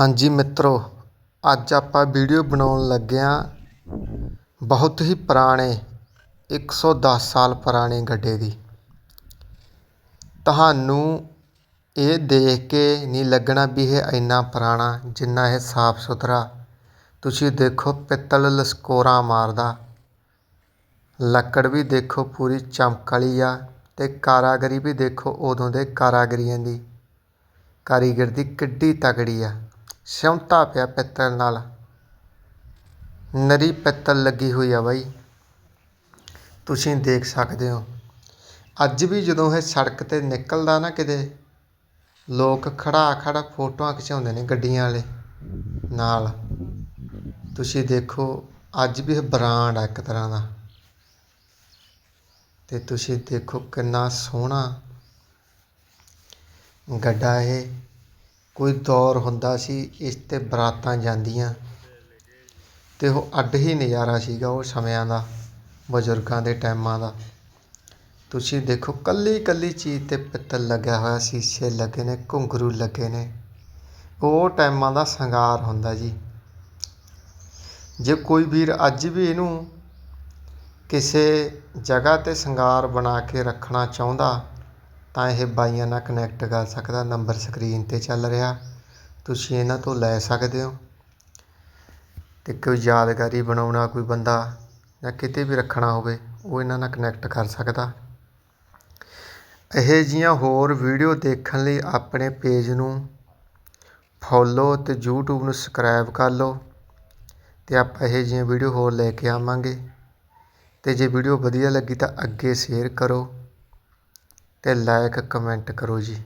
ਹਾਂਜੀ ਮਿੱਤਰੋ, ਅੱਜ ਆਪਾਂ ਵੀਡੀਓ ਬਣਾਉਣ ਲੱਗੇ ਹਾਂ ਬਹੁਤ ਹੀ ਪੁਰਾਣੇ 110 ਸਾਲ ਪੁਰਾਣੇ ਗੱਡੇ ਦੀ। ਤੁਹਾਨੂੰ ਇਹ ਦੇਖ ਕੇ ਨਹੀਂ ਲੱਗਣਾ ਵੀ ਇਹ ਇੰਨਾ ਪੁਰਾਣਾ, ਜਿੰਨਾ ਇਹ ਸਾਫ਼ ਸੁਥਰਾ। ਤੁਸੀਂ ਦੇਖੋ ਪਿੱਤਲ ਲਸਕੋਰਾ ਮਾਰਦਾ। ਲੱਕੜ ਵੀ ਦੇਖੋ ਪੂਰੀ ਚਮਕ ਵਾਲੀ ਆ ਤੇ ਕਾਰਾਗਰੀ ਵੀ ਦੇਖੋ ਉਦੋਂ ਦੇ ਕਾਰਾਗਰੀਆਂ ਦੀ। ਕਾਰੀਗਰ ਦੀ ਕਿੱਡੀ ਤਕੜੀ ਆ। ਸਿਉਂਤਾ ਪਿਆ ਪਿੱਤਲ ਨਾਲ। ਨਰੀ ਪਿੱਤਲ ਲੱਗੀ ਹੋਈ ਆ ਬਾਈ। ਤੁਸੀਂ ਦੇਖ ਸਕਦੇ ਹੋ। ਅੱਜ ਵੀ ਜਦੋਂ ਇਹ ਸੜਕ 'ਤੇ ਨਿਕਲਦਾ ਨਾ ਕਿਤੇ, ਲੋਕ ਖੜਾ ਖੜਾ ਫੋਟੋਆਂ ਖਿਚਾਉਂਦੇ ਨੇ ਗੱਡੀਆਂ ਵਾਲੇ ਨਾਲ। ਤੁਸੀਂ ਦੇਖੋ, ਅੱਜ ਵੀ ਇਹ ਬ੍ਰਾਂਡ ਆ ਇੱਕ ਤਰ੍ਹਾਂ ਦਾ। ਤੇ ਤੁਸੀਂ ਦੇਖੋ ਕਿੰਨਾ ਸੋਹਣਾ ਗੱਡਾ ਇਹ। ਕੋਈ ਦੌਰ ਹੁੰਦਾ ਸੀ, ਇਸ 'ਤੇ ਬਰਾਤਾਂ ਜਾਂਦੀਆਂ ਅਤੇ ਉਹ ਅੱਡ ਹੀ ਨਜ਼ਾਰਾ ਸੀਗਾ ਉਹ ਸਮਿਆਂ ਦਾ, ਬਜ਼ੁਰਗਾਂ ਦੇ ਟਾਈਮਾਂ ਦਾ। ਤੁਸੀਂ ਦੇਖੋ ਇਕੱਲੀ ਇਕੱਲੀ ਚੀਜ਼ 'ਤੇ ਪਿੱਤਲ ਲੱਗਿਆ ਹੋਇਆ ਸ਼ੀਸ਼ੇ ਲੱਗੇ ਨੇ, ਘੁੰਗਰੂ ਲੱਗੇ ਨੇ। ਉਹ ਟਾਈਮਾਂ ਦਾ ਸ਼ਿੰਗਾਰ ਹੁੰਦਾ ਜੀ। ਜੇ ਕੋਈ ਵੀਰ ਅੱਜ ਵੀ ਇਹਨੂੰ ਕਿਸੇ ਜਗ੍ਹਾ 'ਤੇ ਸ਼ਿੰਗਾਰ ਬਣਾ ਕੇ ਰੱਖਣਾ ਚਾਹੁੰਦਾ ਤਾਂ ਇਹ ਬਾਈਆਂ ਨਾਲ ਕਨੈਕਟ ਕਰ ਸਕਦਾ ਨੰਬਰ ਸਕਰੀਨ 'ਤੇ ਚੱਲ ਰਿਹਾ। ਤੁਸੀਂ ਇਹਨਾਂ ਤੋਂ ਲੈ ਸਕਦੇ ਹੋ। ਅਤੇ ਕੋਈ ਯਾਦਗਾਰੀ ਬਣਾਉਣਾ ਕੋਈ ਬੰਦਾ ਜਾਂ ਕਿਤੇ ਵੀ ਰੱਖਣਾ ਹੋਵੇ, ਉਹ ਇਹਨਾਂ ਨਾਲ ਕਨੈਕਟ ਕਰ ਸਕਦਾ। ਇਹੋ ਜਿਹੀਆਂ ਹੋਰ ਵੀਡੀਓ ਦੇਖਣ ਲਈ ਆਪਣੇ ਪੇਜ ਨੂੰ ਫੋਲੋ ਅਤੇ YouTube ਨੂੰ ਸਬਸਕ੍ਰਾਈਬ ਕਰ ਲਓ ਅਤੇ ਆਪਾਂ ਇਹੋ ਜਿਹੀਆਂ ਵੀਡੀਓ ਹੋਰ ਲੈ ਕੇ ਆਵਾਂਗੇ। ਅਤੇ ਜੇ ਵੀਡੀਓ ਵਧੀਆ ਲੱਗੀ ਤਾਂ ਅੱਗੇ ਸ਼ੇਅਰ ਕਰੋ। ਅਤੇ ਲਾਈਕ ਕਮੈਂਟ ਕਰੋ ਜੀ।